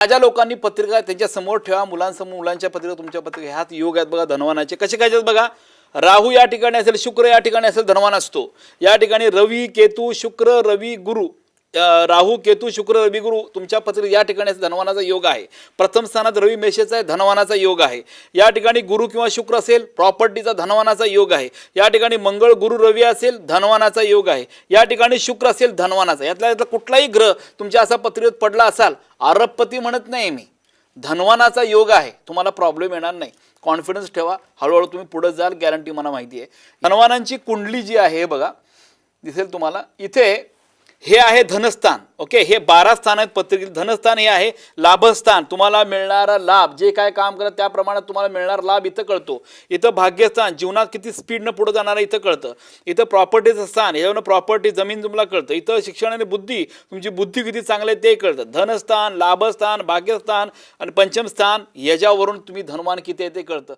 माझ्या लोकांनी पत्रिका त्यांच्यासमोर ठेवा मुलांसमोर मुलांच्या पत्रिका तुमच्या पत्रिका ह्यात योग आहेत बघा धनवानाचे. कसे काय बघा? राहू या ठिकाणी असेल शुक्र या ठिकाणी असेल धनवान असतो. या ठिकाणी रवी केतू शुक्र रवी गुरु. राहू केतू शुक्र रविगुरु तुमच्या पत्रिका या ठिकाणी धनवानाचा योग आहे. प्रथम स्थानात रवी मेषेचा आहे धनवानाचा योग आहे. या ठिकाणी गुरु किंवा शुक्र असेल प्रॉपर्टीचा धनवानाचा योग आहे. या ठिकाणी मंगळ गुरु रवी असेल धनवानाचा योग आहे. या ठिकाणी शुक्र असेल धनवानाचा. यातला यातला कुठलाही ग्रह तुमच्या असा पत्रीवर पडला असाल अरबपती म्हणत नाही मी. धनवानाचा योग आहे. तुम्हाला प्रॉब्लेम येणार नाही. कॉन्फिडन्स ठेवा. हळूहळू तुम्ही पुढे जाल गॅरंटी मला माहिती आहे. धनवानांची कुंडली जी आहे हे बघा. दिसेल तुम्हाला. इथे हे आहे धनस्थान ओके हे बारा स्थान आहेत पत्रिकेत धनस्थान हे आहे लाभस्थान. तुम्हाला मिळणारा लाभ जे काय काम करत त्या प्रमाणात तुम्हाला मिळणारा लाभ इथं कळतो. इथं भाग्यस्थान जीवनात किती स्पीडनं पुढे जाणार इथं कळतं. इथं प्रॉपर्टीचं स्थान याच्यावरून प्रॉपर्टी जमीन तुम्हाला कळतं. इथं शिक्षण आणि बुद्धी तुमची बुद्धी किती चांगली आहे ते कळतं. धनस्थान लाभस्थान भाग्यस्थान आणि पंचमस्थान याच्यावरून तुम्ही धनवान किती आहे ते कळतं.